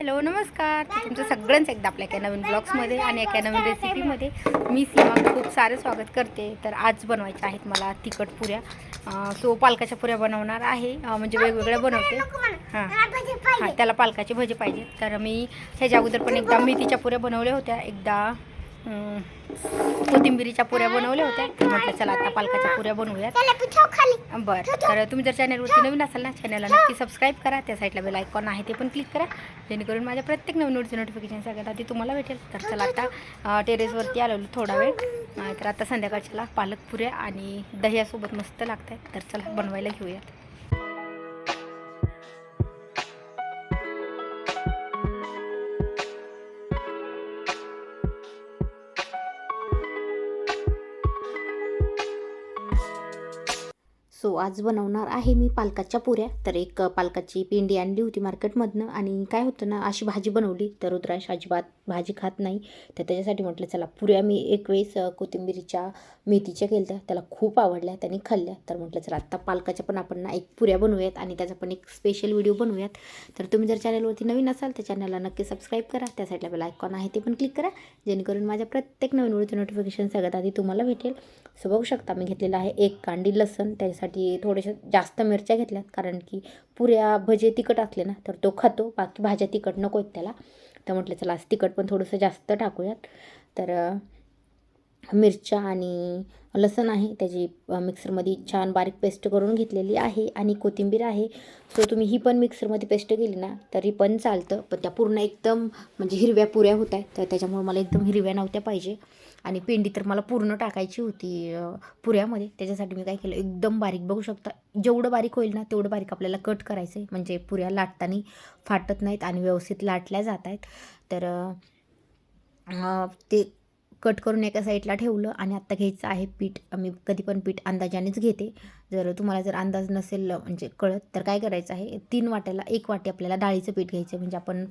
Hello नमस्कार. तुमचं सगळ्यांचं एकदा आपल्या एका नवीन ब्लॉग्समध्ये आणि एका नवीन रेसिपीमध्ये मी सीमा खूप सारे स्वागत करते. तर आज बनवायच्या आहेत मला तिखट पुऱ्या. सो पालकाच्या पुऱ्या बनवणार आहे. म्हणजे वेगवेगळ्या बनवते. हां. हां त्याला पालकाचे भजे पाहिजे तर मी ह्याच्या अगोदर पण एकदा मेथीच्या पुऱ्या बनवल्या होत्या. एकदा कोथिंबिरीच्या पुऱ्या बनवल्या होत्या. तर म्हटलं चला आता पालकाच्या पुऱ्या बनवूयात. बरं. तर तुम्ही जर चॅनलवरती नवीन असाल ना चॅनलला नक्की सबस्क्राईब करा. त्या साईडला बेल आयकॉन आहे ते पण क्लिक करा. जेणेकरून माझ्या प्रत्येक नवीन नोटचं नोटिफिकेशन सगळ्यात आधी तुम्हाला भेटेल. तर चला आता टेरेसवरती आलेलो थोडा वेळ. तर आता संध्याकाळच्याला पालक पुऱ्या आणि दह्यासोबत मस्त लागत आहेत तर चला बनवायला घेऊयात. सो आज बनवणार आहे मी पालकाच्या पुऱ्या. तर एक पालकाची पिंडी आणली होती मार्केटमधनं आणि काय होतं ना अशी भाजी बनवली. तर रुद्रांश अजिबात भाजी खात नाही. तर त्याच्यासाठी म्हटलं चला पुऱ्या मी एक वेळेस कोथिंबिरीच्या मेथीच्या केल्या त्याला खूप आवडल्या त्यांनी खाल्ल्या. तर म्हटलं चला आत्ता पालकाच्या पण आपण ना एक पुऱ्या बनवूयात आणि त्याचा पण एक स्पेशल व्हिडिओ बनवूयात. तर तुम्ही जर चॅनलवरती नवीन असाल तर चॅनलला नक्की सबस्क्राईब करा. त्या साईडला बेल आयकॉन आहे ते पण क्लिक करा. जेणेकरून माझ्या प्रत्येक नवीन व्हिडिओचं नोटिफिकेशन सगळ्यात आधी तुम्हाला भेटेल. सो बघू शकता मी घेतलेलं आहे एक कांडी लसण. त्याच्यासाठी थोडेशा जास्त मिरच्या घेतल्यात. कारण की पुऱ्या भजे तिखट असले ना तर तो खातो. बाकी भाज्या तिखट नको आहेत त्याला. तर म्हटलं चला आज तिखट पण थोडंसं जास्त टाकूयात. तर मिरच्या आणि लसण आहे त्याची मिक्सरमध्ये छान बारीक पेस्ट करून घेतलेली आहे आणि कोथिंबीर आहे. सो तुम्ही ही पण मिक्सरमध्ये पेस्ट केली ना तरी पण चालतं. पण त्या पूर्ण एकदम म्हणजे हिरव्या पुऱ्या होत आहेत तर त्याच्यामुळे मला एकदम हिरव्या नव्हत्या पाहिजे. आणि पेंडी तर मला पूर्ण टाकायची होती पुऱ्यामध्ये. त्याच्यासाठी मी काय केलं एकदम बारीक. बघू शकता जेवढं बारीक होईल ना तेवढं बारीक आपल्याला कट करायचं आहे म्हणजे पुऱ्या लाटताना फाटत नाहीत आणि व्यवस्थित लाटल्या जात आहेत तर ते कट करून एका साईडला ठेवलं आणि आत्ता घ्यायचं आहे पीठ. मी कधी पण पीठ अंदाजानेच घेते. जर तुम्हाला जर अंदाज नसेल म्हणजे कळत तर काय करायचं आहे? तीन वाट्याला एक वाटी आपल्याला डाळीचं पीठ घ्यायचं. म्हणजे आपण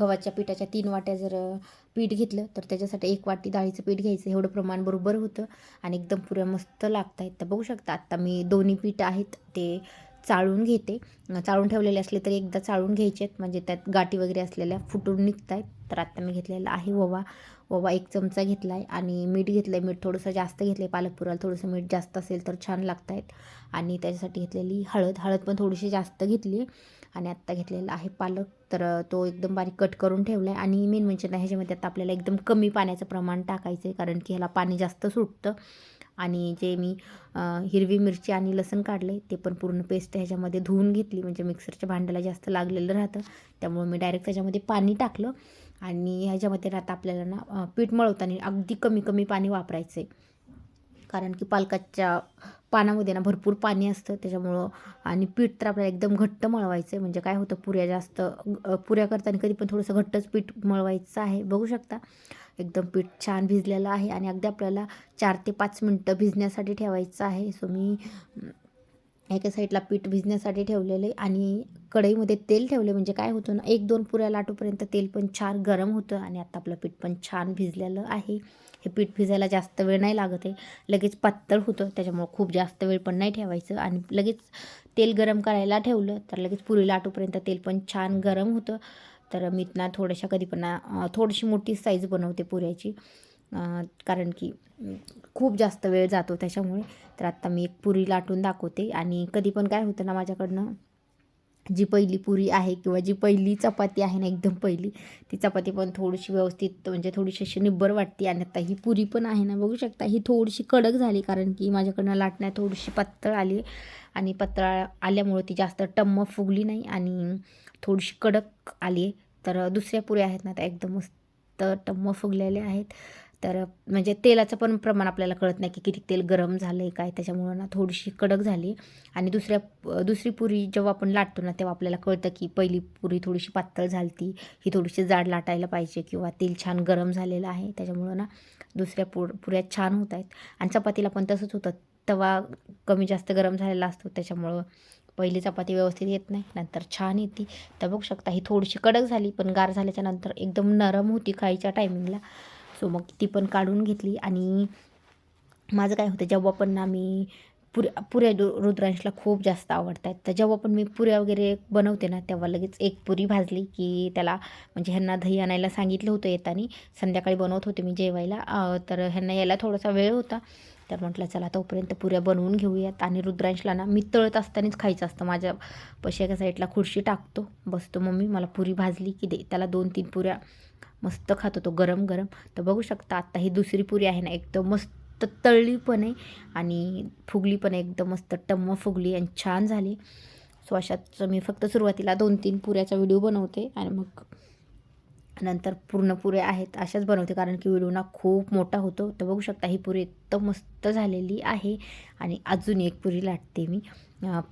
गव्हाच्या पिठाच्या तीन वाट्या जर पीठ घेतलं तर त्याच्यासाठी एक वाटी डाळीचं पीठ घ्यायचं. एवढं प्रमाण बरोबर होतं. आणि एकदम पुऱ्या मस्त लागत आहेत तर बघू शकता आत्ता मी दोन्ही पीठ आहेत ते चाळून घेते. चाळून ठेवलेले असले तरी एकदा चाळून घ्यायचे आहेत. म्हणजे त्यात गाठी वगैरे असलेल्या फुटून निघत आहेत तर आत्ता मी घेतलेला आहे ओवा. ओवा एक चमचा घेतला आहे आणि मीठ घेतलं आहे मीठ थोडंसं जास्त घेतलं आहे पालकपुराला थोडंसं मीठ जास्त असेल तर छान लागत आहेत आणि त्याच्यासाठी घेतलेली हळद. हळद पण थोडीशी जास्त घेतली आहे आणि आत्ता घेतलेला आहे पालक. तर तो एकदम बारीक कट करून ठेवला आहे आणि मेन म्हणजे ह्याच्यामध्ये आता आपल्याला एकदम कमी पाण्याचं प्रमाण टाकायचं आहे कारण की ह्याला पाणी जास्त सुटतं. आणि जे मी हिरवी मिरची आणि लसूण काढले ते पण पूर्ण पेस्ट ह्याच्यामध्ये धुवून घेतली. म्हणजे मिक्सरच्या भांड्याला जास्त लागलेलं राहतं. त्यामुळे मी डायरेक्ट त्याच्यामध्ये पाणी टाकलं. आणि ह्याच्यामध्ये आता आपल्याला ना पीठ मळवताना अगदी कमी कमी पाणी वापरायचं आहे कारण की पालकाच्या पानामध्ये ना भरपूर पाणी असतं. त्याच्यामुळं आणि पीठ तर आपल्याला एकदम घट्ट मळवायचं आहे म्हणजे काय होतं पुऱ्या जास्त पुऱ्या करताना कधी पण थोडंसं घट्टच पीठ मळवायचं आहे. बघू शकता. एकदम पीठ छान भिजलेलं आहे आणि अगदी आपल्याला चार ते पाच मिनटं भिजण्यासाठी ठेवायचं आहे. सो मी एका साईडला पीठ भिजण्यासाठी ठेवलेलं आहे आणि कढईमध्ये तेल ठेवले म्हणजे काय होतं ना एक दोन पुऱ्या लाटूपर्यंत तेल पण छान गरम होतं आणि आता आपलं पीठ पण छान भिजलेलं आहे. हे पीठ भिजायला जास्त वेळ नाही लागत आहे. लगेच पातळ होतं त्याच्यामुळं खूप जास्त वेळ पण नाही ठेवायचं. आणि लगेच तेल गरम करायला ठेवलं तर लगेच पुरी लाटूपर्यंत तेल पण छान गरम होतं. तर मी ना थोड्याशा कधी पण थोडीशी मोठी साईज बनवते पुऱ्याची. कारण की खूप जास्त वेळ जातो त्याच्यामुळे. तर आत्ता मी एक पुरी लाटून दाखवते. आणि कधी पण काय होतं ना माझ्याकडनं जी पहिली पुरी आहे किंवा जी पहिली चपाती आहे ना एकदम पहिली ती चपाती पण थोडीशी व्यवस्थित म्हणजे थोडीशी अशी निब्बर वाटते. आणि आता ही पुरी पण आहे ना बघू शकता ही थोडीशी कडक झाली कारण की माझ्याकडनं लाटण्या थोडीशी पातळ आली. आणि पातळ आल्यामुळं ती जास्त टम्म फुगली नाही आणि थोडीशी कडक आली. तर दुसऱ्या पुऱ्या आहेत ना त्या एकदम मस्त टम्म फुगलेल्या आहेत. तर म्हणजे तेलाचं पण प्रमाण आपल्याला कळत नाही की किती तेल गरम झालं आहे काय त्याच्यामुळं ना थोडीशी कडक झाली. आणि दुसऱ्या दुसरी पुरी जेव्हा आपण लाटतो ना तेव्हा आपल्याला कळतं की पहिली पुरी थोडीशी पातळ झालती. ही थोडीशी जाड लाटायला पाहिजे किंवा तेल छान गरम झालेलं आहे. त्याच्यामुळं ना दुसऱ्या पु पुऱ्या छान होत आहेत. आणि चपातीला पण तसंच होतं. तवा कमी जास्त गरम झालेला असतो. त्याच्यामुळं पहिली चपाती व्यवस्थित येत नाही नंतर छान येते. तर बघू शकता ही थोडीशी कडक झाली पण गार झाल्याच्यानंतर एकदम नरम होती खायच्या टायमिंगला सो मग ती पण काढून घेतली आणि माझं काय होतं जेव्हा पण ना मी पुऱ्या पुऱ्या रुद्रांशला खूप जास्त आवडतात. तर जेव्हा पण मी पुऱ्या वगैरे बनवते ना तेव्हा लगेच एक पुरी भाजली की त्याला म्हणजे ह्यांना दही आणायला सांगितलं होतं येताना. संध्याकाळी बनवत होते मी जेवायला. तर ह्यांना यायला थोडासा वेळ होता. तर म्हटलं चला तोपर्यंत पुऱ्या बनवून घेऊयात. आणि रुद्रांशला ना मी तळत असतानाच खायचं असतं. माझ्या पशी एका साईडला खुर्शी टाकतो. बसतो मम्मी मला पुरी भाजली की दे. त्याला दोन तीन पुऱ्या मस्त खात होतो गरम गरम. तर बघू शकता आत्ता ही दुसरी पुरी आहे ना एकदम मस्त तळली पण आहे आणि फुगली पण एकदम मस्त टम्म फुगली आणि छान झाली. सो अशाच मी फक्त सुरुवातीला दोन तीन पुऱ्याचा व्हिडिओ बनवते आणि मग नंतर पूर्ण पुऱ्या आहेत अशाच बनवते कारण की व्हिडिओ ना खूप मोठा होतो. तर बघू शकता ही पुरी एकदम मस्त झालेली आहे. आणि अजून एक पुरी लाटते मी.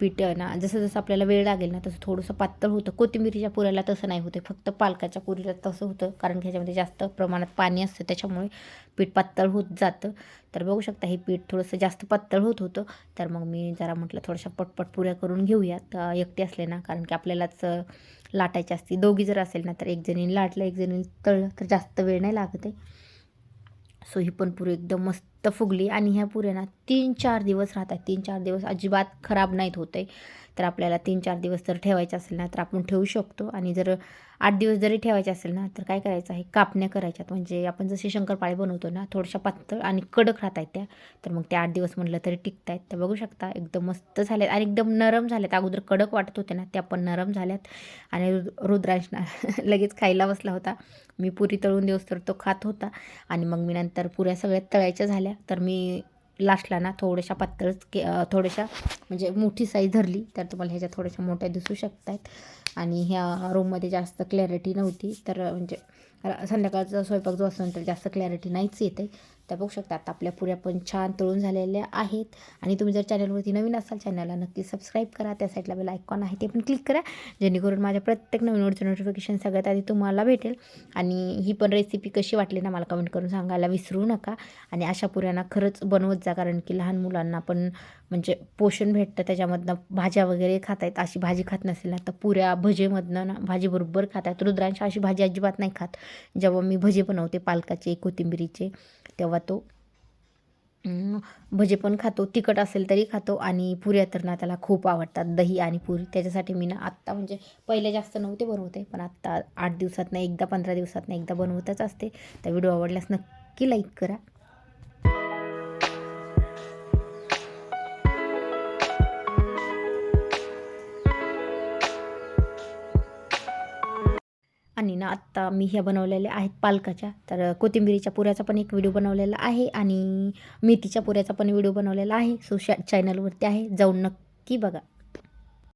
पीठ ना जसं जसं आपल्याला वेळ लागेल ना तसं थोडंसं पातळ होतं. कोथिंबीरीच्या पुऱ्याला तसं नाही होतं फक्त पालकाच्या पुरीला तसं होतं. कारण की ह्याच्यामध्ये जास्त प्रमाणात पाणी असतं. त्याच्यामुळे पीठ पातळ होत जातं. तर बघू शकता हे पीठ थोडंसं जास्त पातळ होत होतं. तर मग मी जरा म्हटलं थोड्याशा पटपट पुऱ्या करून घेऊयात. एकटे असले ना कारण की आपल्यालाच लाटायची असते. दोघी जर असेल ना तर एक जणीने लाटलं एक जणीने तळलं तर जास्त वेळ नाही लागत आहे. सो ही पण पुरी एकदम मस्त फुगली आणि ह्या पुऱ्यांना तीन चार दिवस राहतात. तीन चार दिवस अजिबात खराब नाहीत होते तर आपल्याला तीन चार दिवस जर ठेवायचे असेल ना तर आपण ठेवू शकतो. आणि जर आठ दिवस जरी ठेवायचे असेल ना तर काय करायचं आहे? कापण्या करायच्यात. म्हणजे आपण जसे शंकरपाळे बनवतो ना थोड्याशा पातळ आणि कडक राहत आहेत त्या. तर मग त्या आठ दिवस म्हटलं तरी टिकत आहेत तर बघू शकता एकदम मस्त झाल्यात आणि एकदम नरम झाल्यात. अगोदर कडक वाटत होते ना त्या पण नरम झाल्यात. आणि रु- रुद्रांश लगेच खायला बसला होता. मी पुरी तळून दिवस तर तो खात होता. आणि मग मी नंतर पुऱ्या सगळ्या तळायच्या झाल्या. तर मी लास्टला ना थोड्याशा पातळच के थोड्याशा म्हणजे मोठी साईज धरली तर तुम्हाला ह्याच्या थोड्याशा मोठ्या दिसू शकतात आणि ह्या रूममध्ये जास्त क्लॅरिटी नव्हती तर म्हणजे संध्याकाळचा स्वयंपाक जो असतो तर जास्त क्लॅरिटी नाहीच येते तर बघू शकता आता आपल्या पुऱ्या पण छान तळून झालेल्या आहेत. आणि तुम्ही जर चॅनलवरती नवीन असाल चॅनलला नक्की सबस्क्राईब करा. त्या साईडला बेल आयकॉन आहे ते पण क्लिक करा. जेणेकरून माझ्या प्रत्येक नवीन वरचं नोटिफिकेशन सगळ्यात आधी तुम्हाला भेटेल. आणि ही पण रेसिपी कशी वाटली ना मला कमेंट करून सांगायला विसरू नका. आणि अशा पुऱ्यांना खरंच बनवत जा. कारण की लहान मुलांना पण म्हणजे पोषण भेटतं. त्याच्यामधनं भाज्या वगैरे खात आहेत अशी भाजी खात नसेल ना तर पुऱ्या भजेमधनं ना भाजी बरोबर खातात रुद्रांश अशी भाजी अजिबात नाही खात. जेव्हा मी भजे बनवते पालकाचे कोथिंबिरीचे तेव्हा तो भजे पण खातो तिखट असेल तरी खातो आणि पुऱ्या तर ना त्याला खूप आवडतात. दही आणि पुरी. त्याच्यासाठी मी ना आत्ता म्हणजे पहिले जास्त नव्हते बनवते पण आत्ता आठ दिवसात ना एकदा पंधरा दिवसात एकदा बनवतच असते. तर व्हिडिओ आवडल्यास नक्की लाईक करा. आणि ना आत्ता मी ह्या बनवलेल्या आहेत पालकाच्या. तर कोथिंबिरीच्या पुऱ्याचा पण एक व्हिडिओ बनवलेला आहे आणि मेथीच्या पुऱ्याचा पण व्हिडिओ बनवलेला आहे. सो शा चॅनलवरती आहे. जाऊन नक्की बघा.